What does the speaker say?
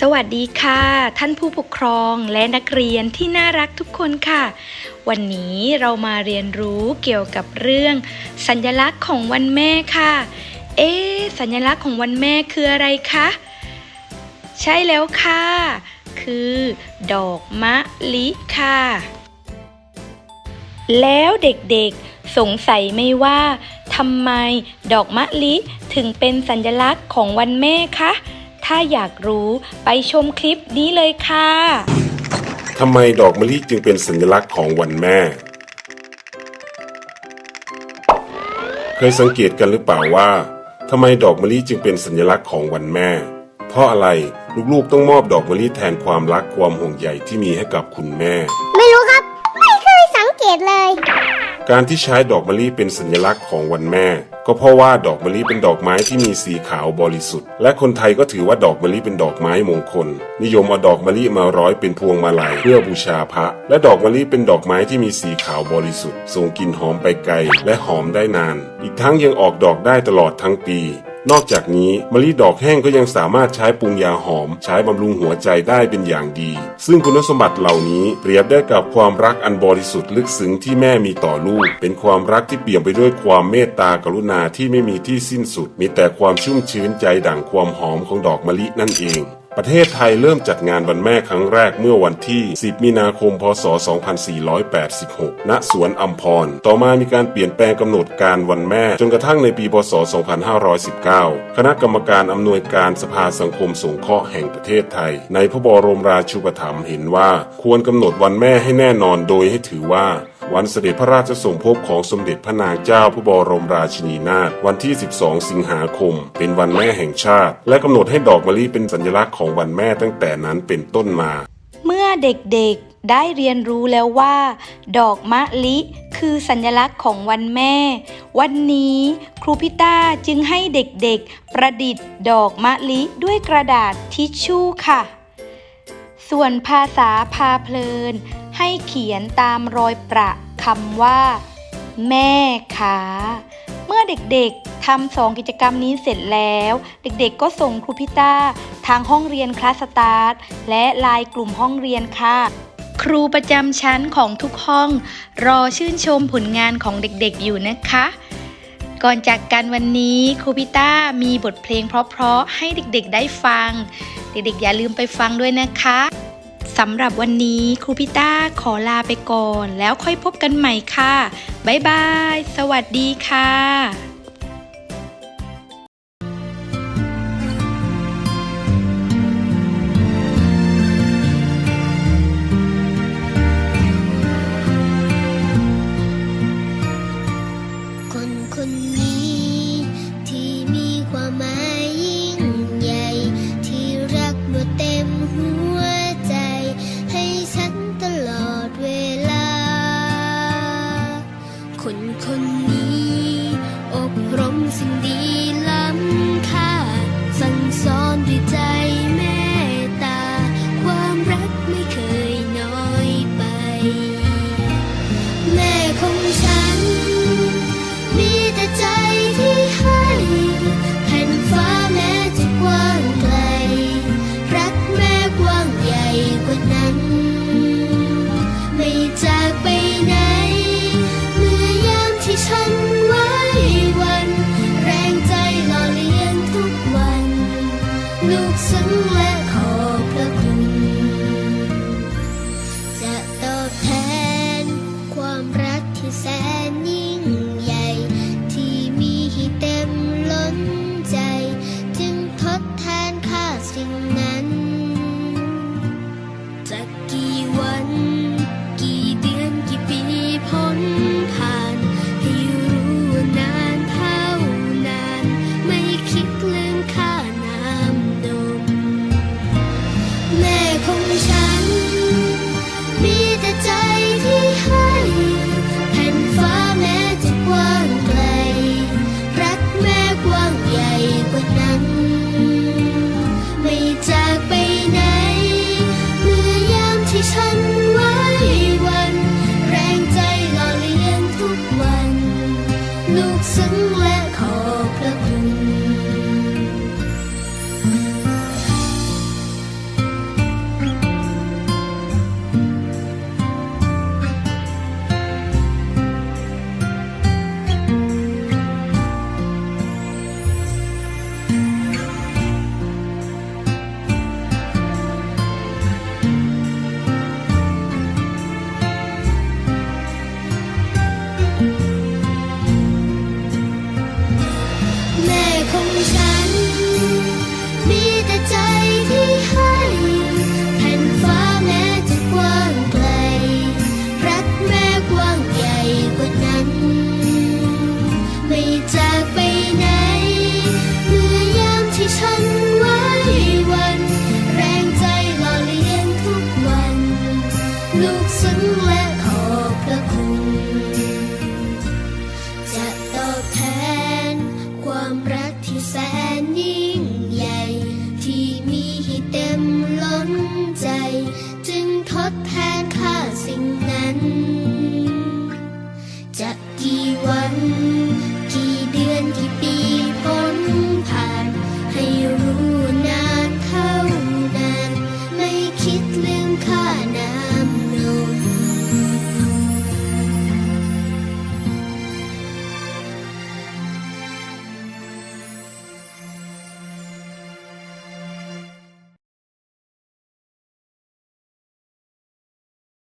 สวัสดีค่ะ ท่านผู้ปกครองและนักเรียนที่น่ารักทุกคนค่ะ วันนี้เรามาเรียนรู้เกี่ยวกับเรื่อง สัญลักษณ์ของวันแม่ค่ะ เอ๊สัญลักษณ์ของวันแม่คืออะไรคะใช่แล้วค่ะ คือ ดอกมะลิค่ะ แล้วเด็กๆสงสัยไหมว่าทำไมดอกมะลิถึงเป็นสัญลักษณ์ของวันแม่คะ ถ้าอยากรู้ไปชมคลิปนี้เลยค่ะ ทำไมดอกมะลิจึงเป็นสัญลักษณ์ของวันแม่ เคยสังเกตกันหรือเปล่าว่าทำไมดอกมะลิจึงเป็นสัญลักษณ์ของวันแม่ เพราะอะไรลูกๆต้องมอบดอกมะลิแทนความรักความห่วงใยที่มีให้กับคุณแม่ ไม่รู้ครับ ไม่เคยสังเกตเลย การที่ใช้ดอกมะลิเป็นสัญลักษณ์ของวันแม่ ก็เพราะว่าดอกมะลิเป็นดอกไม้ที่มีสีขาวบริสุทธิ์ และคนไทยก็ถือว่าดอกมะลิเป็นดอกไม้มงคล นิยมเอาดอกมะลิมาร้อยเป็นพวงมาลัยเพื่อบูชาพระ และดอกมะลิเป็นดอกไม้ที่มีสีขาวบริสุทธิ์ส่งกลิ่นหอมไปไกล และหอมได้นาน อีกทั้งยังออกดอกได้ตลอดทั้งปี นอกจากนี้มะลิดอกแห้งก็ยังสามารถใช้ปรุงยาหอม ใช้บำรุงหัวใจได้เป็นอย่างดี ซึ่งคุณสมบัติเหล่านี้เปรียบได้กับความรักอันบริสุทธิ์ลึกซึ้งที่แม่มีต่อลูก เป็นความรักที่เปี่ยมไปด้วยความเมตตากรุณาที่ไม่มีที่สิ้นสุด มีแต่ความชุ่มชื้นใจดั่งความหอมของดอกมะลินั่นเอง ประเทศไทยเริ่มจัดงานวันแม่ครั้งแรกเมื่อวันที่ 10 มีนาคม พศ 2486 ณ สวนอัมพร ต่อมามีการเปลี่ยนแปลงกำหนดการวันแม่ จนกระทั่งในปี พศ 2519 คณะกรรมการอำนวยการสภาสังคมสงเคราะห์แห่งประเทศไทย ในพระบรมราชูปถัมภ์เห็นว่า ควรกำหนดวันแม่ให้แน่นอนโดยให้ถือว่า วันเสด็จพระราชสมภพของสมเด็จพระนางเจ้าพระบรมราชินีนาถวันที่ 12 สิงหาคม เป็นวันแม่แห่งชาติ และกำหนดให้ดอกมะลิเป็นสัญลักษณ์ของวันแม่ตั้งแต่นั้นเป็นต้นมา เมื่อเด็กๆได้เรียนรู้แล้วว่า ดอกมะลิคือสัญลักษณ์ของวันแม่ วันนี้ครูพิต้าจึงให้เด็กๆ ประดิษฐ์ดอกมะลิด้วยกระดาษทิชชู่ค่ะ ส่วนภาษาพาเพลิน ให้เขียนตามรอยประคำว่า แม่ขา เมื่อเด็กๆทำสองกิจกรรมนี้เสร็จแล้ว เด็กๆก็ส่งครูพิต้า ทางห้องเรียนคลาสสตาร์ทและไลน์กลุ่มห้องเรียนค่ะ ครูประจำชั้นของทุกห้อง รอชื่นชมผลงานของเด็กๆอยู่นะคะก่อนจากกันวันนี้ครูพิต้ามีบทเพลงเพราะๆให้เด็กๆได้ฟัง เด็กๆอย่าลืมไปฟังด้วยนะคะ สำหรับวันนี้ครูพิต้าขอลาไปก่อน แล้วค่อยพบกันใหม่ค่ะ บ๊ายบาย สวัสดีค่ะ in 什么 sandy